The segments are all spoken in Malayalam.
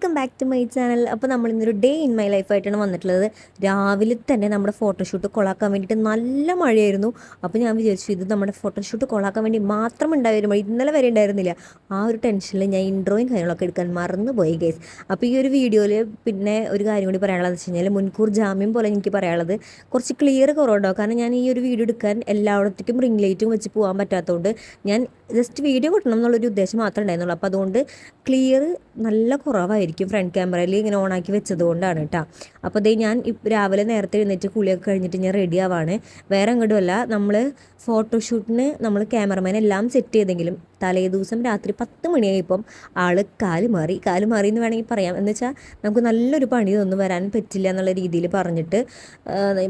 Welcome back to my channel അപ്പോൾ നമ്മൾ ഇന്നൊരു ഡേ ഇൻ മൈ ലൈഫായിട്ടാണ് വന്നിട്ടുള്ളത്. രാവിലെ തന്നെ നമ്മുടെ ഫോട്ടോഷൂട്ട് കൊളാക്കാൻ വേണ്ടിയിട്ട് നല്ല മഴയായിരുന്നു. അപ്പോൾ ഞാൻ വിചാരിച്ചു ഇത് നമ്മുടെ ഫോട്ടോഷൂട്ട് കൊളാക്കാൻ വേണ്ടി മാത്രം ഉണ്ടായിരുന്നു? മഴ ഇന്നലെ വരെ ഉണ്ടായിരുന്നില്ല. ആ ഒരു ടെൻഷനിൽ ഞാൻ ഇൻട്രോയും കാര്യങ്ങളൊക്കെ എടുക്കാൻ മറന്നു പോയി ഗൈസ് അപ്പോൾ ഈ ഒരു വീഡിയോയിൽ പിന്നെ ഒരു കാര്യം കൂടി പറയാനുള്ളത് വെച്ച് കഴിഞ്ഞാൽ മുൻകൂർ ജാമ്യം പോലെ എനിക്ക് പറയാനുള്ളത് കുറച്ച് ക്ലിയർ കുറവുണ്ടാവും കാരണം ഞാൻ ഈ ഒരു വീഡിയോ എടുക്കാൻ എല്ലായിടത്തേക്കും റിംഗ് ലൈറ്റും വെച്ച് പോകാൻ പറ്റാത്തതുകൊണ്ട് ഞാൻ ജസ്റ്റ് വീഡിയോ കിട്ടണം എന്നുള്ളൊരു ഉദ്ദേശം മാത്രമേ ഉണ്ടായിരുന്നുള്ളൂ. അപ്പോൾ അതുകൊണ്ട് ക്ലിയർ നല്ല കുറവായിരിക്കും ഫ്രണ്ട് ക്യാമറയിൽ ഇങ്ങനെ ഓണാക്കി വെച്ചത് കൊണ്ടാണ് കേട്ടോ അപ്പോൾ ദൈ ഞാൻ രാവിലെ നേരത്തെ എഴുന്നേറ്റ് കുളിയൊക്കെ കഴിഞ്ഞിട്ട് ഞാൻ റെഡി ആവാണ്. വേറെ അങ്ങോട്ടുമല്ല നമ്മൾ ഫോട്ടോഷൂട്ടിന് നമ്മൾ ക്യാമറമാൻ എല്ലാം സെറ്റ് ചെയ്തെങ്കിലും തലേ ദിവസം രാത്രി പത്ത് മണിയായപ്പം ആൾ കാൽ മാറി. കാൽ മാറി എന്ന് വേണമെങ്കിൽ പറയാം. എന്ന് വെച്ചാൽ നമുക്ക് നല്ലൊരു പണി ഒന്നും വരാൻ പറ്റില്ല എന്നുള്ള രീതിയിൽ പറഞ്ഞിട്ട്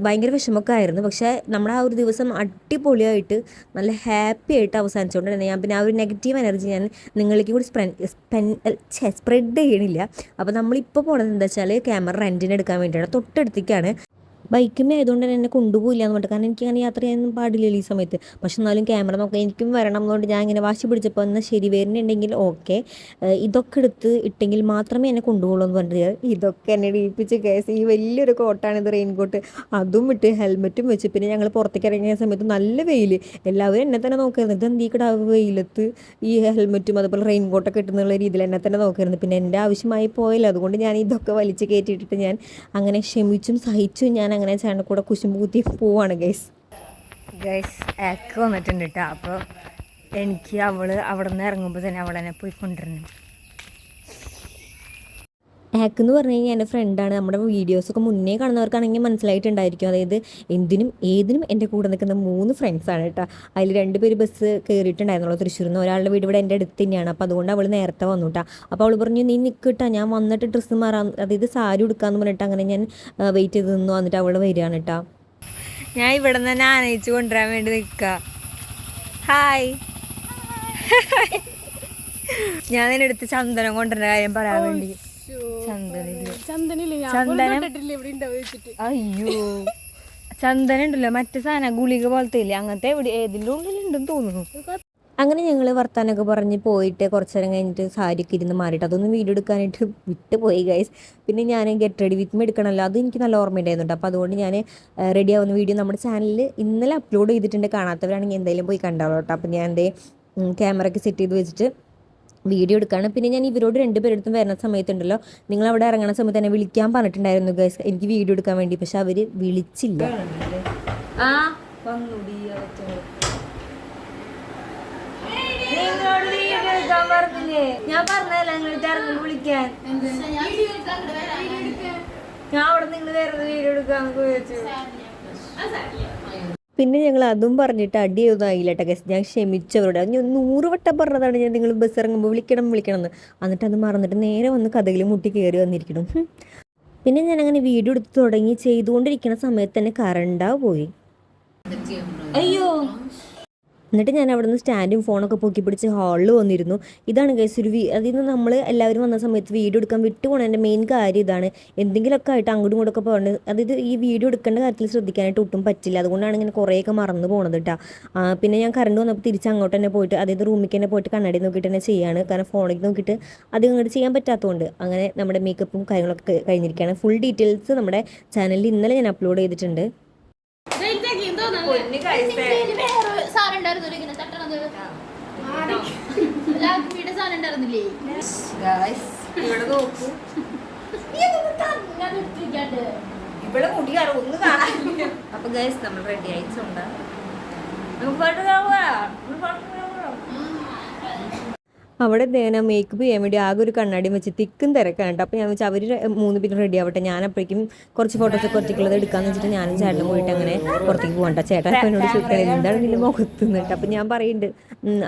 ഭയങ്കര വിഷമമൊക്കെ ആയിരുന്നു. പക്ഷേ നമ്മുടെ ആ ഒരു ദിവസം അടിപൊളിയായിട്ട് നല്ല ഹാപ്പി ആയിട്ട് അവസാനിച്ചുകൊണ്ട് തന്നെ ഞാൻ പിന്നെ ആ ഒരു നെഗറ്റീവ് എനർജി ഞാൻ നിങ്ങളിലേക്ക് കൂടി സ്പ്രെ സ്പെൻ സ്പ്രെഡ് ചെയ്യണില്ല. അപ്പോൾ നമ്മളിപ്പോൾ പോണത് എന്താ വെച്ചാൽ ക്യാമറ റെന്റിന് എടുക്കാൻ വേണ്ടിയാണ്. തൊട്ടടുത്തേക്കാണ് ബൈക്കുമേ ആയതുകൊണ്ട് തന്നെ എന്നെ കൊണ്ടുപോയില്ല എന്ന് പറഞ്ഞിട്ട്. കാരണം എനിക്ക് അങ്ങനെ യാത്ര ചെയ്യാനൊന്നും പാടില്ലല്ലോ ഈ സമയത്ത്. പക്ഷെ എന്നാലും ക്യാമറ നോക്കാം എനിക്കും വരണം എന്നുകൊണ്ട് ഞാൻ ഇങ്ങനെ വാശി പിടിച്ചപ്പോൾ എന്നാൽ ശരി വരുന്നുണ്ടെങ്കിൽ ഓക്കെ. ഇതൊക്കെ എടുത്ത് ഇട്ടെങ്കിൽ മാത്രമേ എന്നെ കൊണ്ടുപോകുള്ളൂ എന്ന് പറഞ്ഞിട്ട് ഇതൊക്കെ എന്നെ ഇടിപ്പിച്ച് കേസ്. ഈ വലിയൊരു കോട്ടാണ് ഇത് റെയിൻകോട്ട്. അതും ഇട്ട് ഹെൽമെറ്റും വെച്ച്. പിന്നെ ഞങ്ങൾ പുറത്തേക്ക് ഇറങ്ങിയ സമയത്ത് നല്ല വെയിൽ എല്ലാവരും എന്നെ തന്നെ നോക്കായിരുന്നു. ഇത് എന്തീ കിട വെയിലത്ത് ഈ ഹെൽമെറ്റും അതുപോലെ റെയിൻകോട്ടൊക്കെ ഇട്ടുന്നുള്ള രീതിയിൽ എന്നെ തന്നെ നോക്കായിരുന്നു. പിന്നെ എന്റെ ആവശ്യമായി പോയല്ലോ. അതുകൊണ്ട് ഞാൻ ഇതൊക്കെ വലിച്ചു കയറ്റിയിട്ടിട്ട് ഞാൻ അങ്ങനെ ക്ഷമിച്ചും സഹിച്ചും ഞാൻ അങ്ങനെ ചേട്ടന്റെ കൂടെ കുശുമ്പ് കുത്തി പോവാണ് ഗൈസ് ഗൈസ് ആക്ക് വന്നിട്ടുണ്ട് കേട്ടോ അപ്പോൾ എനിക്ക് അവൾ അവിടെ നിന്ന് ഇറങ്ങുമ്പോൾ തന്നെ അവളെന്നെ പോയി കൊണ്ടുവരണം. ആക്ക് എന്ന് പറഞ്ഞു കഴിഞ്ഞാൽ എന്റെ ഫ്രണ്ടാണ് നമ്മുടെ വീഡിയോസൊക്കെ മുന്നേ കാണുന്നവർക്കാണെങ്കിൽ മനസ്സിലായിട്ടുണ്ടായിരിക്കും. അതായത് എന്തിനും ഏതിനും എന്റെ കൂടെ നിൽക്കുന്ന മൂന്ന് ഫ്രണ്ട്സാണ് കേട്ടോ. അതിൽ രണ്ട് പേര് ബസ് കയറിയിട്ടുണ്ടായിരുന്നുള്ളൂ തൃശ്ശൂരിൽ നിന്ന് ഒരാളുടെ വീട് ഇവിടെ എന്റെ അടുത്ത് തന്നെയാണ്. അപ്പോൾ അതുകൊണ്ട് അവൾ നേരത്തെ വന്നു കേട്ടോ. അപ്പോൾ അവൾ പറഞ്ഞു നീ നിൽക്കട്ടാ ഞാൻ വന്നിട്ട് ഡ്രസ്സ് മാറാം. അതായത് സാരി ഉടുക്കാന്ന് പറഞ്ഞിട്ട് അങ്ങനെ ഞാൻ വെയിറ്റ് ചെയ്ത് നിന്നു വന്നിട്ട് അവൾ വരികയാണ് കേട്ടോ. ഞാൻ ഇവിടെ നിന്ന് തന്നെ ആനയിച്ച് കൊണ്ടുവരാൻ വേണ്ടി നിൽക്കുക ഹായ് ഞാൻ നിന്റെ അടുത്ത് ചന്ദനം കൊണ്ടുവരുന്ന കാര്യം പറയാൻ വേണ്ടി. ചന്ദനില്ല അയ്യോ ചന്ദനം? ഉണ്ടല്ലോ മറ്റേ സാധനം ഗുളിക പോലത്തെ ഇല്ലേ? അങ്ങനത്തെ എവിടെ ഏതിന്റെ ഉള്ളിലുണ്ടെന്ന് തോന്നുന്നു. അങ്ങനെ ഞങ്ങൾ വർത്താനൊക്കെ പറഞ്ഞ് പോയിട്ട് കുറച്ച് നേരം കഴിഞ്ഞിട്ട് സാരിയൊക്കെ ഇരുന്ന് മാറിയിട്ട് അതൊന്നും വീഡിയോ എടുക്കാനായിട്ട് വിട്ട് പോയി ഗൈസ് പിന്നെ ഞാൻ ഗെറ്റ് റെഡി വിത്ത് മീ എടുക്കണമല്ലോ അത് എനിക്ക് നല്ല ഓർമ്മയുണ്ടായിരുന്നുണ്ട് അപ്പോൾ അതുകൊണ്ട് ഞാൻ റെഡി ആവുന്ന വീഡിയോ നമ്മുടെ ചാനലിൽ ഇന്നലെ അപ്ലോഡ് ചെയ്തിട്ടുണ്ട്. കാണാത്തവരാണെങ്കിൽ എന്തായാലും പോയി കണ്ടാലോ കേട്ടോ അപ്പോൾ ഞാൻ എന്റെ ക്യാമറയ്ക്ക് സെറ്റ് ചെയ്ത് വെച്ചിട്ട് വീഡിയോ എടുക്കുകയാണ് പിന്നെ ഞാൻ ഇവരോട് രണ്ടുപേരെടുത്തും വരുന്ന സമയത്തുണ്ടല്ലോ നിങ്ങൾ അവിടെ ഇറങ്ങുന്ന സമയത്ത് തന്നെ വിളിക്കാൻ പറഞ്ഞിട്ടുണ്ടായിരുന്നു ഗൈസ് എനിക്ക് വീഡിയോ എടുക്കാൻ വേണ്ടി പക്ഷെ അവർ വിളിച്ചില്ല. ഞാൻ പറഞ്ഞതല്ല നിങ്ങളിട്ട് ഇറങ്ങുമ്പോൾ വിളിക്കാൻ? ഞാൻ അവിടെ നിങ്ങൾ വേറെ വീഡിയോ എടുക്കാന്ന് വിചാരിച്ചു. പിന്നെ ഞങ്ങൾ അതും പറഞ്ഞിട്ട് അടിയൊന്നും ആയില്ല കേട്ടോ ഗസ് ഞാൻ ക്ഷമിച്ചവരോട്. ഞാൻ നൂറ് വട്ടം പറഞ്ഞതാണ്. ഞാൻ നിങ്ങൾ ബസ് ഇറങ്ങുമ്പോൾ വിളിക്കണം വിളിക്കണം എന്ന്. എന്നിട്ട് അത് മറന്നിട്ട് നേരെ വന്ന് കഥകിൽ മുട്ടി കയറി വന്നിരിക്കണം പിന്നെ ഞാൻ അങ്ങനെ വീഡിയോ എടുത്ത് തുടങ്ങി ചെയ്തുകൊണ്ടിരിക്കുന്ന സമയത്ത് തന്നെ കറണ്ടാ പോയി. അയ്യോ. എന്നിട്ട് ഞാൻ അവിടെ നിന്ന് സ്റ്റാൻഡും ഫോണൊക്കെ പൊക്കി പിടിച്ച് ഹാളിൽ വന്നിരുന്നു. ഇതാണ് കേസ് ഒരു വീ അതിൽ നിന്ന് നമ്മൾ എല്ലാവരും വന്ന സമയത്ത് വീഡിയോ എടുക്കാൻ വിട്ടു പോകണതിന്റെ മെയിൻ കാര്യം ഇതാണ്. എന്തെങ്കിലുമൊക്കെ ആയിട്ട് അങ്ങോട്ടും ഇങ്ങോട്ടൊക്കെ പോകേണ്ടത് അതായത് ഈ വീഡിയോ എടുക്കേണ്ട കാര്യത്തിൽ ശ്രദ്ധിക്കാനായിട്ട് ഒട്ടും പറ്റില്ല. അതുകൊണ്ടാണ് ഇങ്ങനെ കുറേയൊക്കെ മറന്നു പോണത് കേട്ടോ പിന്നെ ഞാൻ കറണ്ട് വന്നപ്പോൾ തിരിച്ച് അങ്ങോട്ട് തന്നെ പോയിട്ട് അതായത് റൂമിൽ തന്നെ പോയിട്ട് കണ്ണാടി നോക്കിയിട്ട് തന്നെ ചെയ്യാണ്. കാരണം ഫോണിൽ നോക്കിയിട്ട് അത് ഇങ്ങോട്ട് ചെയ്യാൻ പറ്റാത്തതുകൊണ്ട് അങ്ങനെ നമ്മുടെ മേക്കപ്പും കാര്യങ്ങളൊക്കെ കഴിഞ്ഞിരിക്കുകയാണ്. ഫുൾ ഡീറ്റെയിൽസ് നമ്മുടെ ചാനലിൽ ഇന്നലെ ഞാൻ അപ്ലോഡ് ചെയ്തിട്ടുണ്ട്. ഇവിടെ നോക്കൂ. ഇവിടെ മുടി കാണാം ഒന്ന് കാണാൻ അപ്പൊ ഗൈസ് നമ്മൾ റെഡി ആയിട്ടുണ്ട് നമുക്ക് പാട്ട് അവിടെ ഞാൻ മേക്കപ്പ് ചെയ്യാൻ വേണ്ടി ആകെ ഒരു കണ്ണാടി വെച്ച് തിക്കും തിരക്കാണ് കേട്ടോ അപ്പോൾ ഞാൻ വെച്ചാൽ അവർ മൂന്ന് പേര് റെഡി ആവട്ടെ. ഞാൻ അപ്പോഴേക്കും കുറച്ച് ഫോട്ടോസൊക്കെ ഒറ്റയ്ക്കുള്ളത് എടുക്കാന്ന് വെച്ചിട്ട് ഞാനും ചേട്ടനും പോയിട്ട് അങ്ങനെ പുറത്തേക്ക് പോകണ്ട ചേട്ടൻ അപ്പോൾ എന്നോട് ചോദിക്കണേ എന്താണ് ഇതിന്റെ മുഖത്ത്? നിന്നിട്ട് അപ്പോൾ ഞാൻ പറയുന്നുണ്ട്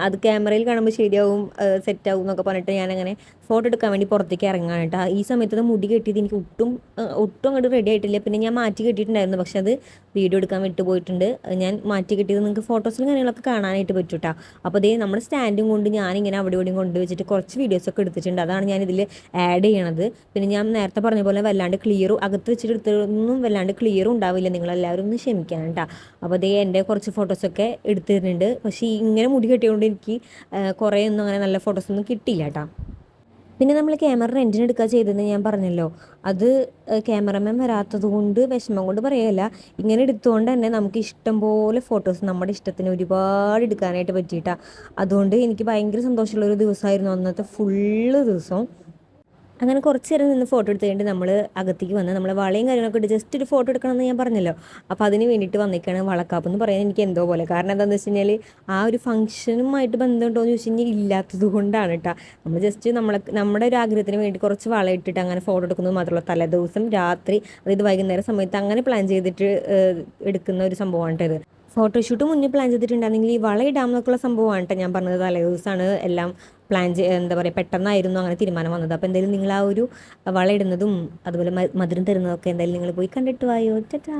അത് ക്യാമറയിൽ കാണുമ്പോൾ ശരിയാവും സെറ്റ് ആവും എന്നൊക്കെ പറഞ്ഞിട്ട് ഞാനങ്ങനെ ഫോട്ടോ എടുക്കാൻ വേണ്ടി പുറത്തേക്ക് ഇറങ്ങാണ് കേട്ടോ. ഈ സമയത്ത് മുടി കെട്ടിയത് എനിക്ക് ഒട്ടും ഒട്ടും അങ്ങോട്ട് റെഡി ആയിട്ടില്ല. പിന്നെ ഞാൻ മാറ്റി കെട്ടിയിട്ടുണ്ടായിരുന്നു. പക്ഷെ അത് വീഡിയോ എടുക്കാൻ വിട്ടു പോയിട്ടുണ്ട്. ഞാൻ മാറ്റി കെട്ടിയത് നിങ്ങൾക്ക് ഫോട്ടോസിലും കാര്യങ്ങളൊക്കെ കാണാനായിട്ട് പറ്റും കേട്ടോ. അപ്പോൾ അതേ നമ്മുടെ സ്റ്റാൻഡും കൊണ്ട് ഞാനിങ്ങനെ അവിടെ ഇവിടെയും കൊണ്ടുവച്ചിട്ട് കുറച്ച് വീഡിയോസൊക്കെ എടുത്തിട്ടുണ്ട്. അതാണ് ഞാൻ ഇതിൽ ആഡ് ചെയ്യണത്. പിന്നെ ഞാൻ നേരത്തെ പറഞ്ഞ പോലെ വല്ലാണ്ട് ക്ലിയറും അകത്ത് വെച്ചിട്ട് എടുത്തൊന്നും വല്ലാണ്ട് ക്ലിയറും ഉണ്ടാവില്ല. നിങ്ങളെല്ലാവരും ഒന്ന് ക്ഷമിക്കാൻ കേട്ടോ. അപ്പോൾ അതേ എന്റെ കുറച്ച് ഫോട്ടോസൊക്കെ എടുത്തിരുന്നുണ്ട് പക്ഷേ ഇങ്ങനെ മുടി കെട്ടിയതുകൊണ്ട് എനിക്ക് കുറേ ഒന്നും അങ്ങനെ നല്ല ഫോട്ടോസൊന്നും കിട്ടിയില്ല കേട്ടോ. പിന്നെ നമ്മൾ ക്യാമറ റെന്റിന് എടുക്കുക ചെയ്തതെന്ന് ഞാൻ പറഞ്ഞല്ലോ. അത് ക്യാമറമാൻ വരാത്തത് കൊണ്ട് വിഷമം കൊണ്ട് പറയല്ല. ഇങ്ങനെ എടുത്തുകൊണ്ട് തന്നെ നമുക്ക് ഇഷ്ടം പോലെ ഫോട്ടോസ് നമ്മുടെ ഇഷ്ടത്തിന് ഒരുപാട് എടുക്കാനായിട്ട് പറ്റിയിട്ടാണ് അതുകൊണ്ട് എനിക്ക് ഭയങ്കര സന്തോഷമുള്ള ഒരു ദിവസമായിരുന്നു അന്നത്തെ ഫുള്ള് ദിവസം. അങ്ങനെ കുറച്ച് നേരം നിന്ന് ഫോട്ടോ എടുത്ത് കഴിഞ്ഞിട്ട് നമ്മൾ അകത്തേക്ക് വന്ന് നമ്മളെ വളയും കാര്യങ്ങളൊക്കെ ഇട്ട് ജസ്റ്റ് ഒരു ഫോട്ടോ എടുക്കണമെന്ന് ഞാൻ പറഞ്ഞല്ലോ. അപ്പോൾ അതിന് വേണ്ടിയിട്ട് വന്നിരിക്കുകയാണ് വളക്കാപ്പ് എന്ന് പറയാൻ എനിക്ക് എന്തോ പോലെ. കാരണം എന്താണെന്ന് വെച്ച് കഴിഞ്ഞാൽ ആ ഒരു ഫംഗ്ഷനുമായിട്ട് ബന്ധമുണ്ടോ എന്ന് ചോദിച്ചു കഴിഞ്ഞാൽ ഇല്ലാത്തത് കൊണ്ടാണ് കേട്ടോ നമ്മൾ ജസ്റ്റ് നമ്മളെ നമ്മുടെ ഒരു ആഗ്രഹത്തിന് വേണ്ടി കുറച്ച് വള ഇട്ടിട്ട് അങ്ങനെ ഫോട്ടോ എടുക്കുന്നത് മാത്രമല്ല. തലേദിവസം രാത്രി അതായത് വൈകുന്നേരം സമയത്ത് അങ്ങനെ പ്ലാൻ ചെയ്തിട്ട് എടുക്കുന്ന ഒരു സംഭവമാണ് ഇത് ഫോട്ടോഷൂട്ട് മുന്നേ പ്ലാൻ ചെയ്തിട്ടുണ്ടായിരുന്നെങ്കിൽ ഈ വള ഇടാമെന്നൊക്കെയുള്ള സംഭവമാണ് കേട്ടോ ഞാൻ പറഞ്ഞത്. തലേ ദിവസമാണ് എല്ലാം പ്ലാൻ ചെയ്ത് എന്താ പറയുക പെട്ടെന്നായിരുന്നു അങ്ങനെ തീരുമാനം വന്നത്. അപ്പോൾ എന്തായാലും നിങ്ങൾ ആ ഒരു വളയിടുന്നതും അതുപോലെ മധുരം തരുന്നതൊക്കെ എന്തായാലും നിങ്ങൾ പോയി കണ്ടിട്ട് വായോ. ടാ.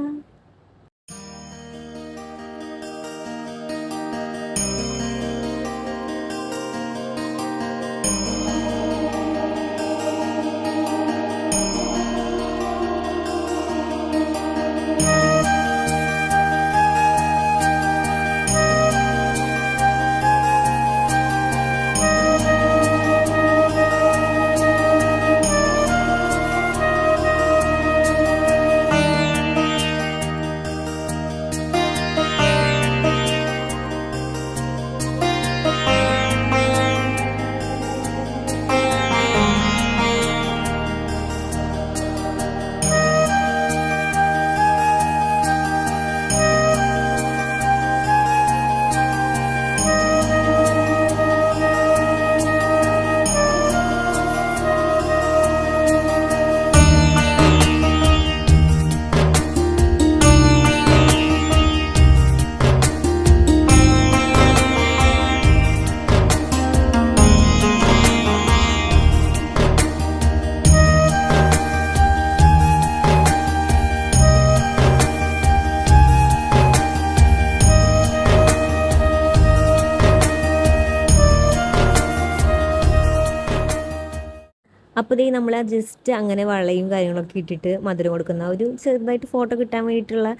അപ്പോൾ ദേ നമ്മൾ ജസ്റ്റ് അങ്ങനെ വളയും കാര്യങ്ങളൊക്കെ ഇട്ടിട്ട് മധുരം കൊടുക്കുന്ന ഒരു ചെറുതായിട്ട് ഫോട്ടോ കിട്ടാൻ വേണ്ടിയിട്ടുള്ള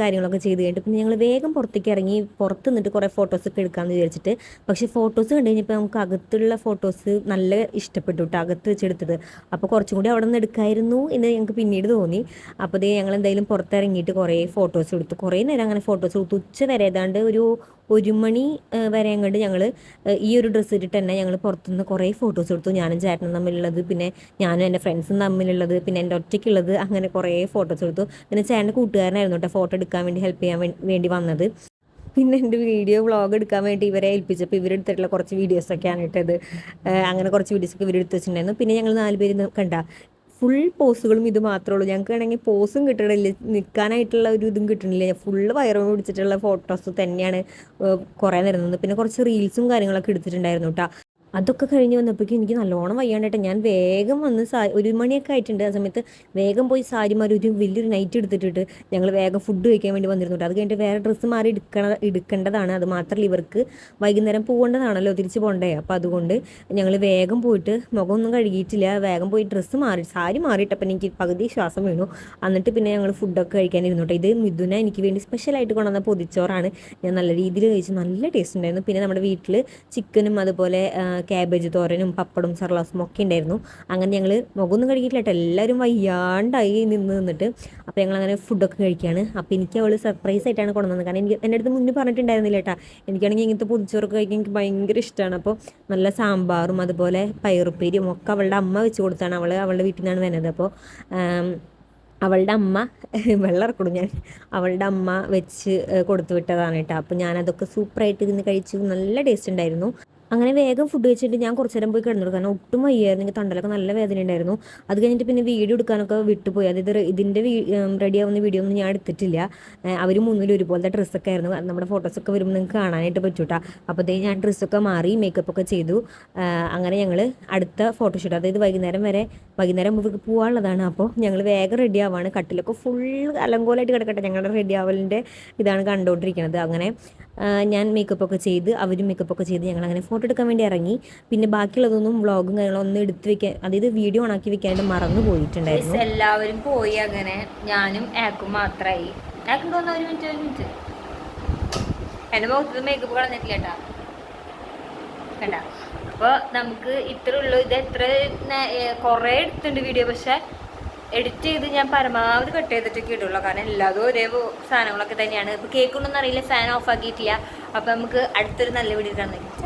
കാര്യങ്ങളൊക്കെ ചെയ്ത് കഴിഞ്ഞിട്ട് പിന്നെ ഞങ്ങൾ വേഗം പുറത്തേക്ക് ഇറങ്ങി പുറത്ത് നിന്നിട്ട് കുറേ ഫോട്ടോസൊക്കെ എടുക്കാമെന്ന് വിചാരിച്ചിട്ട്. പക്ഷേ ഫോട്ടോസ് കണ്ടു കഴിഞ്ഞപ്പോൾ നമുക്ക് അകത്തുള്ള ഫോട്ടോസ് നല്ല ഇഷ്ടപ്പെട്ടു കേട്ടോ അകത്ത് വെച്ചെടുത്തത്. അപ്പോൾ കുറച്ചും കൂടി അവിടെ നിന്ന് എടുക്കായിരുന്നു എന്ന് ഞങ്ങൾക്ക് പിന്നീട് തോന്നി. അപ്പോൾ ദേ ഞങ്ങൾ എന്തായാലും പുറത്തിറങ്ങിയിട്ട് കുറേ ഫോട്ടോസ് എടുത്തു. കുറേ നേരം അങ്ങനെ ഫോട്ടോസ് എടുത്തു. ഉച്ച വരെ ഏതാണ്ട് ഒരു ഒരു മണി വരെ അങ്ങോട്ട് ഞങ്ങൾ ഈ ഒരു ഡ്രസ്സ് ഇട്ടിട്ട് തന്നെ ഞങ്ങൾ പുറത്തുനിന്ന് കുറേ ഫോട്ടോസ് എടുത്തു. ഞാനും ചേട്ടനും തമ്മിലുള്ളത് പിന്നെ ഞാനും എന്റെ ഫ്രണ്ട്സും തമ്മിലുള്ളത് പിന്നെ എന്റെ ഒറ്റയ്ക്കുള്ളത് അങ്ങനെ കുറേ ഫോട്ടോസ് എടുത്തു. പിന്നെ ചേട്ടന്റെ കൂട്ടുകാരനായിരുന്നു കേട്ടോ ഫോട്ടോ എടുക്കാൻ വേണ്ടി ഹെൽപ്പ് ചെയ്യാൻ വേണ്ടി വന്നത്. പിന്നെ എന്റെ വീഡിയോ വ്ളോഗ് എടുക്കാൻ വേണ്ടി ഇവരെ ഏൽപ്പിച്ചപ്പോൾ ഇവരെടുത്തിട്ടുള്ള കുറച്ച് വീഡിയോസൊക്കെയാണ് ഇട്ടത്. അങ്ങനെ കുറച്ച് വീഡിയോസൊക്കെ ഇവരെടുത്ത് വെച്ചിട്ടുണ്ടായിരുന്നു. പിന്നെ ഞങ്ങൾ നാല് പേര് കണ്ട ഫുൾ പോസുകളും ഇത് മാത്രമേ ഉള്ളൂ. ഞങ്ങൾക്ക് ആണെങ്കിൽ പോസും കിട്ടണില്ല. നിൽക്കാനായിട്ടുള്ള ഒരു ഇതും കിട്ടണില്ല. ഫുള്ള് വയറും പിടിച്ചിട്ടുള്ള ഫോട്ടോസ് തന്നെയാണ് കുറേ നിരുന്നത്. പിന്നെ കുറച്ച് റീൽസും കാര്യങ്ങളൊക്കെ എടുത്തിട്ടുണ്ടായിരുന്നു കേട്ടോ. അതൊക്കെ കഴിഞ്ഞ് വന്നപ്പോഴേക്കും എനിക്ക് നല്ലോണം വയ്യാണ്ടായിട്ട് ഞാൻ വേഗം വന്ന് സാ ഒരു മണിയൊക്കെ ആയിട്ടുണ്ട് ആ സമയത്ത് വേഗം പോയി സാരിമാർ ഒരു വലിയൊരു നൈറ്റ് എടുത്തിട്ടിട്ട് ഞങ്ങൾ വേഗം ഫുഡ് കഴിക്കാൻ വേണ്ടി വന്നിരുന്നു കേട്ടോ അത് കഴിഞ്ഞിട്ട് വേറെ ഡ്രസ്സ് മാറി എടുക്കണ എടുക്കേണ്ടതാണ്. അത് മാത്രമല്ല ഇവർക്ക് വൈകുന്നേരം പോകേണ്ടതാണല്ലോ തിരിച്ച് പോകണ്ടേ അപ്പോൾ അതുകൊണ്ട് ഞങ്ങൾ വേഗം പോയിട്ട് മുഖമൊന്നും കഴുകിയിട്ടില്ല. വേഗം പോയി ഡ്രസ്സ് മാറി സാരി മാറിയിട്ടപ്പം എനിക്ക് പകുതി ശ്വാസം വീണു. എന്നിട്ട് പിന്നെ ഞങ്ങൾ ഫുഡൊക്കെ കഴിക്കാനിരുന്നു കേട്ടോ ഇത് മിഥുന എനിക്ക് വേണ്ടി സ്പെഷ്യലായിട്ട് കൊണ്ടുവന്ന പൊതിച്ചോറാണ്. ഞാൻ നല്ല രീതിയിൽ കഴിച്ചു നല്ല ടേസ്റ്റ് ഉണ്ടായിരുന്നു. പിന്നെ നമ്മുടെ വീട്ടിൽ ചിക്കനും അതുപോലെ ക്യാബേജ് തോരനും പപ്പടും സർലാസും ഒക്കെ ഉണ്ടായിരുന്നു. അങ്ങനെ ഞങ്ങൾ മുഖമൊന്നും കഴുകിയിട്ടില്ല കേട്ടോ. എല്ലാവരും വയ്യാണ്ടായി നിന്ന് നിന്നിട്ട് അപ്പോൾ ഞങ്ങൾ അങ്ങനെ ഫുഡൊക്കെ കഴിക്കുകയാണ് അപ്പോൾ എനിക്ക് അവൾ സർപ്രൈസ് ആയിട്ടാണ് കൊണ്ടുവന്നത്. കാരണം എനിക്ക് എന്റെ അടുത്ത് മുന്നേ പറഞ്ഞിട്ടുണ്ടായിരുന്നില്ല കേട്ടോ. എനിക്കാണെങ്കിൽ ഇങ്ങനത്തെ പൊതിച്ചോറൊക്കെ കഴിക്കാൻ എനിക്ക് ഭയങ്കര ഇഷ്ടമാണ് അപ്പോൾ നല്ല സാമ്പാറും അതുപോലെ പയറുപ്പേരിയും ഒക്കെ അവളുടെ അമ്മ വെച്ച് കൊടുത്താണ് അവൾ അവളുടെ വീട്ടിൽ നിന്നാണ് വരുന്നത്. അപ്പോൾ അവളുടെ അമ്മ വെള്ളം ഇറക്കണം ഞാൻ അവളുടെ അമ്മ വെച്ച് കൊടുത്തു വിട്ടതാണ് കേട്ടോ. അപ്പോൾ ഞാനതൊക്കെ സൂപ്പറായിട്ട് ഇരുന്ന് കഴിച്ചു. നല്ല ടേസ്റ്റ് ഉണ്ടായിരുന്നു. അങ്ങനെ വേഗം ഫുഡ് കഴിച്ചിട്ട് ഞാൻ കുറച്ച് നേരം പോയി കിടന്നു കാരണം ഒട്ടും വയ്യായിരുന്നു. എനിക്ക് തൊണ്ടലൊക്കെ നല്ല വേദന ഉണ്ടായിരുന്നു. അത് കഴിഞ്ഞിട്ട് പിന്നെ വീഡിയോ എടുക്കാനൊക്കെ വിട്ടുപോയി. അതായത് ഇതിന്റെ റെഡി ആവുന്ന വീഡിയോ ഒന്നും ഞാൻ എടുത്തിട്ടില്ല. അവർ മൂന്നിലും ഒരുപോലത്തെ ഡ്രസ്സൊക്കെ ആയിരുന്നു. നമ്മുടെ ഫോട്ടോസൊക്കെ വരുമ്പോൾ നിങ്ങൾക്ക് കാണാനായിട്ട് പറ്റൂട്ടാ. അതേ ഞാൻ ഡ്രസ്സൊക്കെ മാറി മേക്കപ്പ് ഒക്കെ ചെയ്തു. അങ്ങനെ ഞങ്ങൾ അടുത്ത ഫോട്ടോഷൂട്ട് അതായത് വൈകുന്നേരം വരെ വൈകുന്നേരം ഇവർക്ക് പോകാനുള്ളതാണ് അപ്പോൾ ഞങ്ങൾ വേഗം റെഡി ആവാണ്. കട്ടിലൊക്കെ ഫുൾ അലങ്കോലായിട്ട് കിടക്കട്ടെ. ഞങ്ങളുടെ റെഡി ആവലിന്റെ ഇതാണ് കണ്ടുകൊണ്ടിരിക്കുന്നത് അങ്ങനെ ഞാൻ മേക്കപ്പ് ഒക്കെ ചെയ്ത് അവരും മേക്കപ്പ് ഒക്കെ ചെയ്ത് ഞങ്ങൾ അങ്ങനെ ഫോട്ടോ എടുക്കാൻ വേണ്ടി ഇറങ്ങി. പിന്നെ ബാക്കിയുള്ളതൊന്നും വ്ളോഗും കാര്യങ്ങളും ഒന്നും എടുത്തു വെക്കാൻ അതായത് വീഡിയോ ഓണാക്കി വെക്കാനായിട്ട് മറന്നു പോയിട്ടുണ്ടായിരുന്നു. എല്ലാവരും പോയി അങ്ങനെ. ഞാനും ആക്കും മാത്രമായി ആക്കും മേക്കപ്പ് അപ്പോൾ നമുക്ക് ഇത്ര ഉള്ളൂ. ഇത് എത്ര കുറേ എടുത്തിട്ടുണ്ട് വീഡിയോ പക്ഷേ എഡിറ്റ് ചെയ്ത് ഞാൻ പരമാവധി കട്ട് ചെയ്തിട്ടൊക്കെ ഇടുള്ളൂ. കാരണം എല്ലാതും ഒരേ സാധനങ്ങളൊക്കെ തന്നെയാണ്. ഇപ്പോൾ കേക്കുണ്ടെന്ന് അറിയില്ല. ഫാൻ ഓഫ് ആക്കിയിട്ടില്ല. അപ്പോൾ നമുക്ക് അടുത്തൊരു നല്ല വീഡിയോ കാണുന്നത്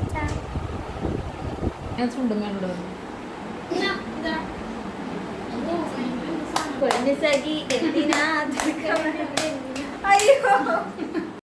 ഞാൻ ചുണ്ടും കണ്ടു അയ്യോ.